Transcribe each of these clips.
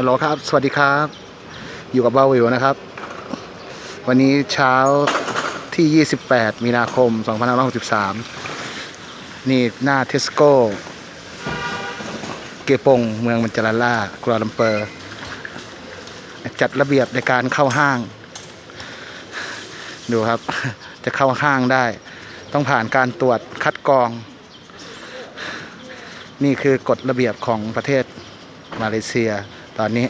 ฮัลโหลครับ สวัสดีครับ อยู่กับเบาวิวนะครับ วันนี้เช้าที่ 28 มีนาคม 2563 นี่หน้าเทสโก้ เกปง เมืองมันจาราล่ากัวลาลัมเปอร์ จัดระเบียบในการเข้าห้าง ดูครับ จะเข้าห้างได้ ต้องผ่านการตรวจคัดกรอง นี่คือกฎระเบียบของประเทศมาเลเซีย ตอนนี้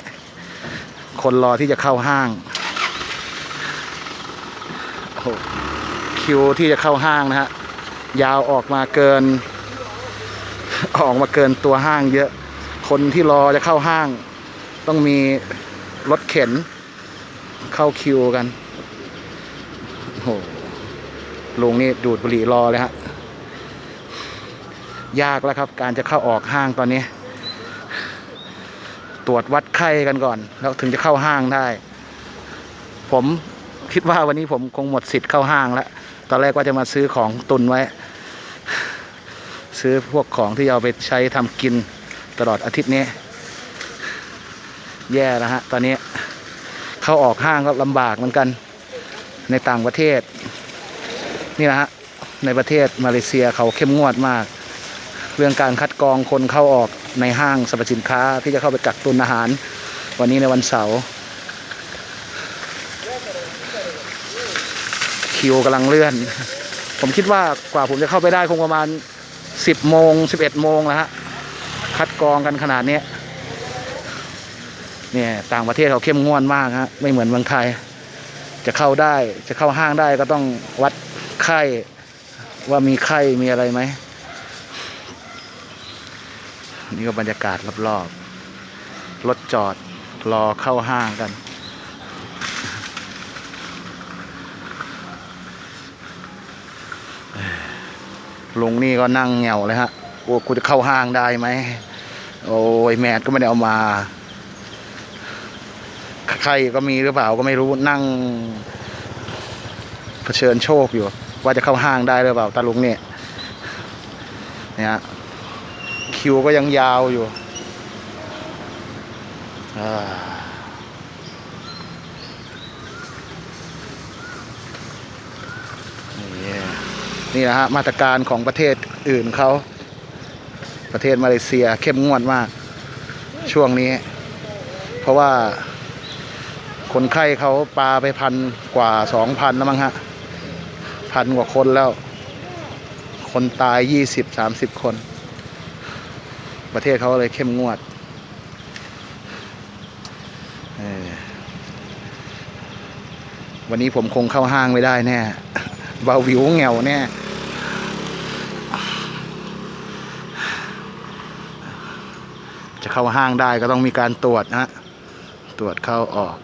คนรอที่จะเข้าห้างโอ้โหคิวที่จะเข้าห้างนะฮะยาวออกมาเกิน ออกมาเกินตัวห้างเยอะ คนที่รอจะเข้าห้าง ต้องมีรถเข็น เข้าคิวกันโอ้โหลุงนี่ดูดบุหรี่รอเลยฮะยากแล้วครับ การจะเข้าออกห้างตอนนี้ ตรวจวัดไข้กันก่อน แล้วถึงจะเข้าห้างได้ ผมคิดว่าวันนี้ผมคงหมดสิทธิ์เข้าห้างแล้วตอนแรกว่าจะมาซื้อของตุนไว้ ซื้อพวกของที่เอาไปใช้ทำกินตลอดอาทิตย์นี้ แย่แล้วฮะ ตอนนี้เข้าออกห้างก็ลำบากเหมือนกัน ในต่างประเทศ นี่นะฮะ ในประเทศมาเลเซียเขาเข้มงวดมาก รื่องการคัดกรองคนเข้าออกในห้างสรรพสินค้าที่จะเข้าไปกักตุนอาหาร วันนี้ในวันเสาร์คิวกำลังเลื่อน ผมคิดว่ากว่าผมจะเข้าไปได้คงประมาณสิบโมงสิบเอ็ดโมงแล้วฮะ คัดกรองกันขนาดนี้เนี่ยต่างประเทศเขาเข้มงวดมากฮะไม่เหมือนเมืองไทย จะเข้าได้จะเข้าห้างได้ก็ต้องวัดไข้ว่ามีไข้มีอะไรไหม นี่ก็บรรยากาศรอบๆรถจอดรอเข้าห้างกันลุงนี่ก็นั่งเหงาเลยฮะโอ้กูจะเข้าห้างได้ไหม โอ้ยแมสก็ไม่ได้เอามา ใครก็มีหรือเปล่าก็ไม่รู้นั่งเผชิญโชคอยู่ ว่าจะเข้าห้างได้หรือเปล่าตาลุงเนี่ยเนี่ยฮะ คิวก็ยังยาวอยู่นี่นี่นะฮะมาตรการของประเทศอื่นเขาประเทศมาเลเซียเข้มงวดมาก ช่วงนี้ เพราะว่าคนไข้เขาปลาไปพันกว่าสองพันแล้วมั้งฮะพันกว่าคนแล้ว คนตายยี่สิบสามสิบคน ประเทศเขาเลยเข้มงวดวันนี้ผมคงเข้าห้างไม่ได้แน่บาวิวเงวแน่จะเข้าห้างได้ก็ต้องมีการตรวจนะตรวจเข้าออก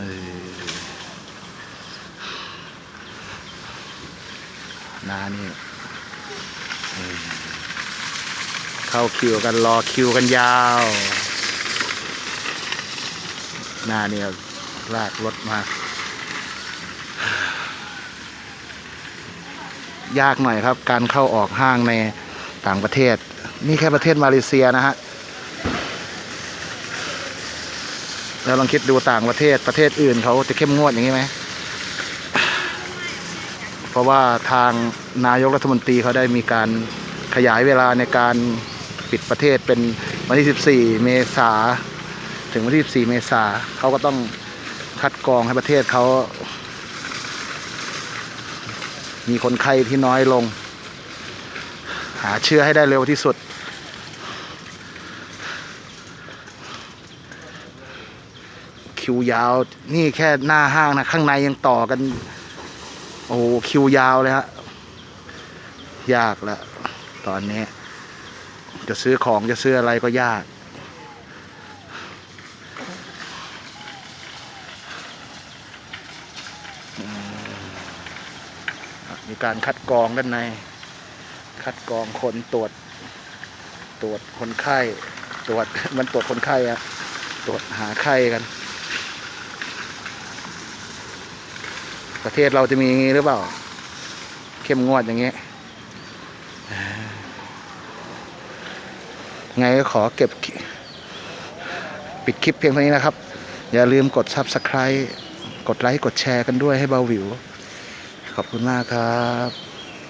ออนานี่ เข้าคิวกันรอคิวกันยาวหน้าเนี่ยลากรถมา ยากหน่อยครับ การเข้าออกห้างในต่างประเทศ นี่แค่ประเทศมาเลเซียนะฮะแล้วลองคิดดูต่างประเทศประเทศอื่นเขาจะเข้มงวดอย่างนี้ไหม เพราะว่าทางนายกรัฐมนตรีเขาได้มีการขยายเวลาในการปิดประเทศเป็นวันที่ 14 เมษาถึงวันที่ 14 เมษาเขาก็ต้องคัดกรองให้ประเทศเขา มีคนไข้ที่น้อยลง หาเชื้อให้ได้เร็วที่สุด คิวยาวนี่แค่หน้าห้างนะ ข้างในยังต่อกัน โอ้โหคิวยาวเลยฮะ ยากละ ตอนนี้ จะซื้อของจะซื้ออะไรก็ยาก มีการคัดกรองด้านใน คัดกรองคนตรวจ ตรวจคนไข้ ตรวจมันตรวจคนไข้อะตรวจหาไข้กัน ประเทศเราจะมีอย่างนี้หรือเปล่า เข้มงวดอย่างเงี้ยไงก็ขอเก็บปิดคลิปเพียงเท่านี้นะครับ อย่าลืมกด Subscribe กดไลค์ กดแชร์กันด้วยให้เบาวิว ขอบคุณมากครับ